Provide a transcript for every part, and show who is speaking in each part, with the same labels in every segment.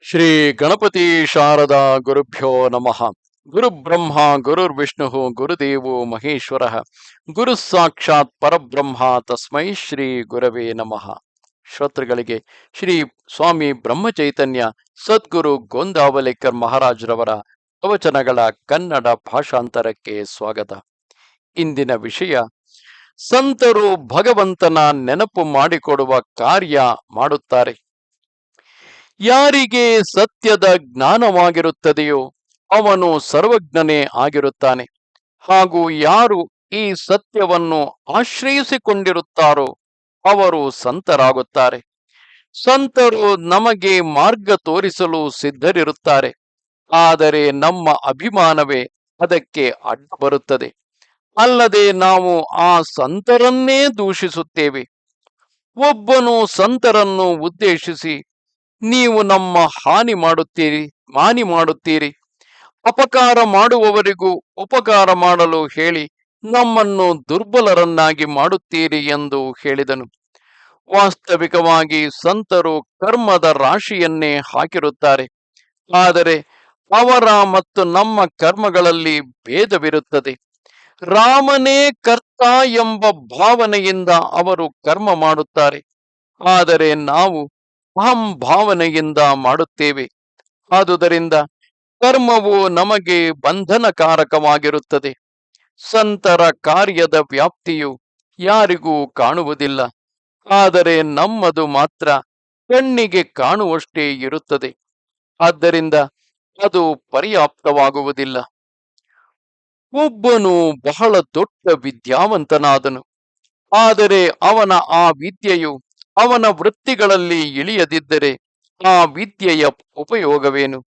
Speaker 1: ಶ್ರೀ ಗಣಪತಿ ಶಾರದಾ ಗುರುಭ್ಯೋ ನಮಃ. ಗುರು ಬ್ರಹ್ಮ ಗುರುರ್ವಿಷ್ಣು ಗುರುದೇವೋ ಮಹೇಶ್ವರ. ಗುರು ಸಾಕ್ಷಾತ್ ಪರಬ್ರಹ್ಮ ತಸ್ಮೈ ಶ್ರೀ ಗುರವೇ ನಮಃ. ಶ್ರೋತೃಗಳಿಗೆ ಶ್ರೀ ಸ್ವಾಮಿ ಬ್ರಹ್ಮಚೈತನ್ಯ ಸದ್ಗುರು ಗೋಂದಾವಲೇಕರ್ ಮಹಾರಾಜ್ರವರ ಪ್ರವಚನಗಳ ಕನ್ನಡ ಭಾಷಾಂತರಕ್ಕೆ ಸ್ವಾಗತ. ಇಂದಿನ ವಿಷಯ, ಸಂತರು ಭಗವಂತನ ನೆನಪು ಮಾಡಿಕೊಡುವ ಕಾರ್ಯ ಮಾಡುತ್ತಾರೆ. ಯಾರಿಗೆ ಸತ್ಯದ ಜ್ಞಾನವಾಗಿರುತ್ತದೆಯೋ ಅವನು ಸರ್ವಜ್ಞನೇ ಆಗಿರುತ್ತಾನೆ. ಹಾಗೂ ಯಾರು ಈ ಸತ್ಯವನ್ನು ಆಶ್ರಯಿಸಿಕೊಂಡಿರುತ್ತಾರೋ ಅವರು ಸಂತರಾಗುತ್ತಾರೆ. ಸಂತರು ನಮಗೆ ಮಾರ್ಗ ತೋರಿಸಲು ಸಿದ್ಧರಿರುತ್ತಾರೆ. ಆದರೆ ನಮ್ಮ ಅಭಿಮಾನವೇ ಅದಕ್ಕೆ ಅಡ್ಡ ಬರುತ್ತದೆ. ಅಲ್ಲದೆ ನಾವು ಆ ಸಂತರನ್ನೇ ದೂಷಿಸುತ್ತೇವೆ. ಒಬ್ಬನು ಸಂತರನ್ನು ಉದ್ದೇಶಿಸಿ ನೀವು ನಮ್ಮ ಹಾನಿ ಮಾಡುತ್ತೀರಿ ಹಾನಿ ಮಾಡುತ್ತೀರಿ. ಅಪಕಾರ ಮಾಡುವವರಿಗೂ ಉಪಕಾರ ಮಾಡಲು ಹೇಳಿ ನಮ್ಮನ್ನು ದುರ್ಬಲರನ್ನಾಗಿ ಮಾಡುತ್ತೀರಿ ಎಂದು ಹೇಳಿದನು. ವಾಸ್ತವಿಕವಾಗಿ ಸಂತರು ಕರ್ಮದ ರಾಶಿಯನ್ನೇ ಹಾಕಿರುತ್ತಾರೆ. ಆದರೆ ಅವರ ಮತ್ತು ನಮ್ಮ ಕರ್ಮಗಳಲ್ಲಿ ಭೇದವಿರುತ್ತದೆ. ರಾಮನೇ ಕರ್ತ ಎಂಬ ಭಾವನೆಯಿಂದ ಅವರು ಕರ್ಮ ಮಾಡುತ್ತಾರೆ. ಆದರೆ ನಾವು ಅಹಂ ಭಾವನೆಯಿಂದ ಮಾಡುತ್ತೇವೆ. ಆದುದರಿಂದ ಕರ್ಮವು ನಮಗೆ ಬಂಧನಕಾರಕವಾಗಿರುತ್ತದೆ. ಸಂತರ ಕಾರ್ಯದ ವ್ಯಾಪ್ತಿಯು ಯಾರಿಗೂ ಕಾಣುವುದಿಲ್ಲ. ಆದರೆ ನಮ್ಮದು ಮಾತ್ರ ಕಣ್ಣಿಗೆ ಕಾಣುವಷ್ಟೇ ಇರುತ್ತದೆ. ಆದ್ದರಿಂದ ಅದು ಪರ್ಯಾಪ್ತವಾಗುವುದಿಲ್ಲ. ಒಬ್ಬನು ಬಹಳ ದೊಡ್ಡ ವಿದ್ಯಾವಂತನಾದನು. ಆದರೆ ಅವನ ಆ ವಿದ್ಯೆಯು ಅವನ ವೃತ್ತಿಗಳಲ್ಲಿ ಇಳಿಯದಿದ್ದರೆ ಆ ವಿದ್ಯೆಯ ಉಪಯೋಗವೇನು?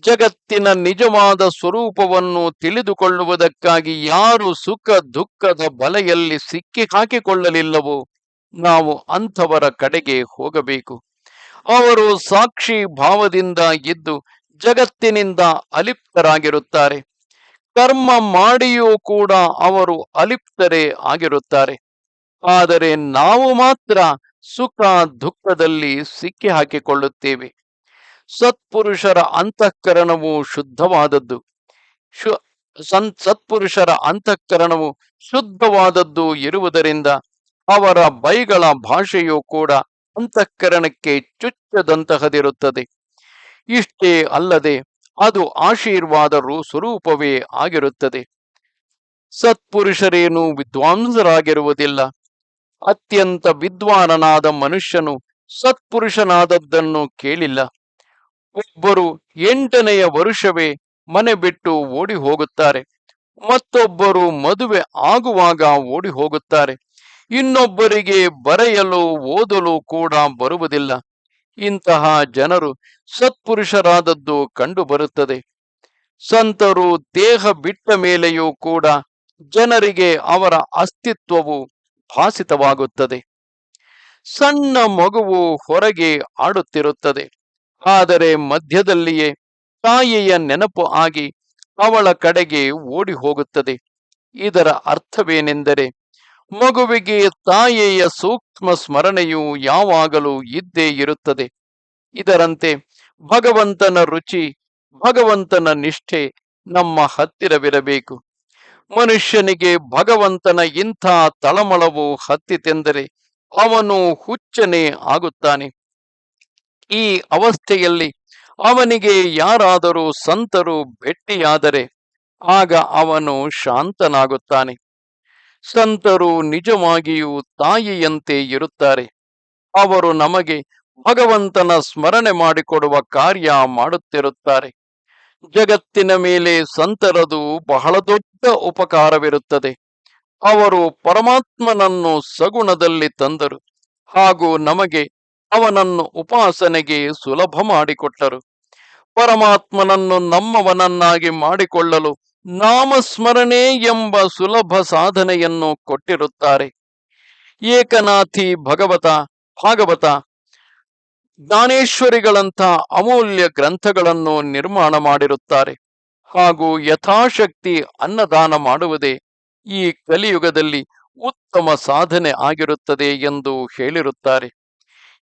Speaker 1: ಜಗತ್ತಿನ ನಿಜವಾದ ಸ್ವರೂಪವನ್ನು ತಿಳಿದುಕೊಳ್ಳುವುದಕ್ಕಾಗಿ ಯಾರು ಸುಖ ದುಃಖದ ಬಲೆಯಲ್ಲಿ ಸಿಕ್ಕಿ ಹಾಕಿಕೊಳ್ಳಲಿಲ್ಲವೋ ನಾವು ಅಂಥವರ ಕಡೆಗೆ ಹೋಗಬೇಕು. ಅವರು ಸಾಕ್ಷಿ ಭಾವದಿಂದ ಇದ್ದು ಜಗತ್ತಿನಿಂದ ಅಲಿಪ್ತರಾಗಿರುತ್ತಾರೆ. ಕರ್ಮ ಮಾಡಿಯೂ ಕೂಡ ಅವರು ಅಲಿಪ್ತರೇ ಆಗಿರುತ್ತಾರೆ. ಆದರೆ ನಾವು ಮಾತ್ರ ಸುಖ ದುಃಖದಲ್ಲಿ ಸಿಕ್ಕಿ ಹಾಕಿಕೊಳ್ಳುತ್ತೇವೆ. ಸತ್ಪುರುಷರ ಅಂತಃಕರಣವು ಶುದ್ಧವಾದದ್ದು. ಶು ಸತ್ಪುರುಷರ ಅಂತಃಕರಣವು ಶುದ್ಧವಾದದ್ದು ಇರುವುದರಿಂದ ಅವರ ಬೈಗಳ ಭಾಷೆಯೂ ಕೂಡ ಅಂತಃಕರಣಕ್ಕೆ ಚುಚ್ಚದಂತಹದಿರುತ್ತದೆ. ಇಷ್ಟೇ ಅಲ್ಲದೆ ಅದು ಆಶೀರ್ವಾದರು ಸ್ವರೂಪವೇ ಆಗಿರುತ್ತದೆ. ಸತ್ಪುರುಷರೇನು ವಿದ್ವಾಂಸರಾಗಿರುವುದಿಲ್ಲ. ಅತ್ಯಂತ ವಿದ್ವಾನನಾದ ಮನುಷ್ಯನು ಸತ್ಪುರುಷನಾದದ್ದನ್ನು ಕೇಳಿಲ್ಲ. ಒಬ್ಬರು ಎಂಟನೆಯ ವರುಷವೇ ಮನೆ ಬಿಟ್ಟು ಓಡಿ ಹೋಗುತ್ತಾರೆ ಮತ್ತೊಬ್ಬರು ಮದುವೆ ಆಗುವಾಗ ಓಡಿ ಹೋಗುತ್ತಾರೆ ಇನ್ನೊಬ್ಬರಿಗೆ ಬರೆಯಲು ಓದಲು ಕೂಡ ಬರುವುದಿಲ್ಲ. ಇಂತಹ ಜನರು ಸತ್ಪುರುಷರಾದದ್ದು ಕಂಡುಬರುತ್ತದೆ. ಸಂತರು ದೇಹ ಬಿಟ್ಟ ಮೇಲೆಯೂ ಕೂಡ ಜನರಿಗೆ ಅವರ ಅಸ್ತಿತ್ವವು ಭಾಸಿತವಾಗುತ್ತದೆ. ಸಣ್ಣ ಮಗುವು ಹೊರಗೆ ಆಡುತ್ತಿರುತ್ತದೆ. ಆದರೆ ಮಧ್ಯದಲ್ಲಿಯೇ ತಾಯಿಯ ನೆನಪು ಆಗಿ ಅವಳ ಕಡೆಗೆ ಓಡಿ ಹೋಗುತ್ತದೆ ಇದರ ಅರ್ಥವೇನೆಂದರೆ ಮಗುವಿಗೆ ತಾಯಿಯ ಸೂಕ್ಷ್ಮ ಸ್ಮರಣೆಯು ಯಾವಾಗಲೂ ಇದ್ದೇ ಇರುತ್ತದೆ. ಇದರಂತೆ ಭಗವಂತನ ರುಚಿ, ಭಗವಂತನ ನಿಷ್ಠೆ ನಮ್ಮ ಹತ್ತಿರವಿರಬೇಕು. ಮನುಷ್ಯನಿಗೆ ಭಗವಂತನ ಇಂಥ ತಳಮಳವು ಹತ್ತಿತೆಂದರೆ ಅವನು ಹುಚ್ಚನೆ ಆಗುತ್ತಾನೆ. ಈ ಅವಸ್ಥೆಯಲ್ಲಿ ಅವನಿಗೆ ಯಾರಾದರೂ ಸಂತರು ಭೆಟ್ಟಿಯಾದರೆ ಆಗ ಅವನು ಶಾಂತನಾಗುತ್ತಾನೆ. ಸಂತರು ನಿಜವಾಗಿಯೂ ತಾಯಿಯಂತೆ ಇರುತ್ತಾರೆ. ಅವರು ನಮಗೆ ಭಗವಂತನ ಸ್ಮರಣೆ ಮಾಡಿಕೊಡುವ ಕಾರ್ಯ ಮಾಡುತ್ತಿರುತ್ತಾರೆ. ಜಗತ್ತಿನ ಮೇಲೆ ಸಂತರದು ಬಹಳ ದೊಡ್ಡ ಉಪಕಾರವಿರುತ್ತದೆ. ಅವರು ಪರಮಾತ್ಮನನ್ನು ಸಗುಣದಲ್ಲಿ ತಂದರು ಹಾಗೂ ನಮಗೆ ಅವನನ್ನು ಉಪಾಸನೆಗೆ ಸುಲಭ ಮಾಡಿಕೊಟ್ಟರು. ಪರಮಾತ್ಮನನ್ನು ನಮ್ಮವನನ್ನಾಗಿ ಮಾಡಿಕೊಳ್ಳಲು ನಾಮಸ್ಮರಣೆ ಎಂಬ ಸುಲಭ ಸಾಧನೆಯನ್ನು ಕೊಟ್ಟಿರುತ್ತಾರೆ. ಏಕನಾಥಿ ಭಗವತ, ಭಾಗವತ ಜ್ಞಾನೇಶ್ವರಿಗಳಂಥ ಅಮೂಲ್ಯ ಗ್ರಂಥಗಳನ್ನು ನಿರ್ಮಾಣ ಮಾಡಿರುತ್ತಾರೆ. ಹಾಗೂ ಯಥಾಶಕ್ತಿ ಅನ್ನದಾನ ಮಾಡುವುದೇ ಈ ಕಲಿಯುಗದಲ್ಲಿ ಉತ್ತಮ ಸಾಧನೆ ಆಗಿರುತ್ತದೆ ಎಂದು ಹೇಳಿರುತ್ತಾರೆ.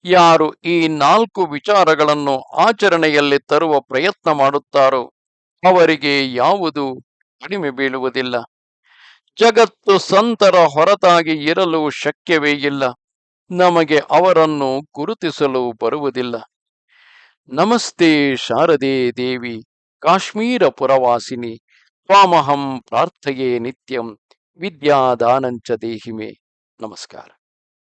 Speaker 1: ಯಾರು ಈ ನಾಲ್ಕು ವಿಚಾರಗಳನ್ನು ಆಚರಣೆಯಲ್ಲಿ ತರುವ ಪ್ರಯತ್ನ ಮಾಡುತ್ತಾರೋ ಅವರಿಗೆ ಯಾವುದು ಕಡಿಮೆ ಬೀಳುವುದಿಲ್ಲ. ಜಗತ್ತು ಸಂತರ ಹೊರತಾಗಿ ಇರಲು ಶಕ್ಯವೇ ಇಲ್ಲ. ನಮಗೆ ಅವರನ್ನು ಗುರುತಿಸಲು ಬರುವುದಿಲ್ಲ. ನಮಸ್ತೆ ಶಾರದೆ ದೇವಿ ಕಾಶ್ಮೀರ ಪುರವಾಸಿನಿ ತ್ವಾಮಹಂ ಪ್ರಾರ್ಥೆಯೇ ನಿತ್ಯಂ, ವಿದ್ಯಾದಾನಂಚ ದೇಹಿಮೆ. ನಮಸ್ಕಾರ.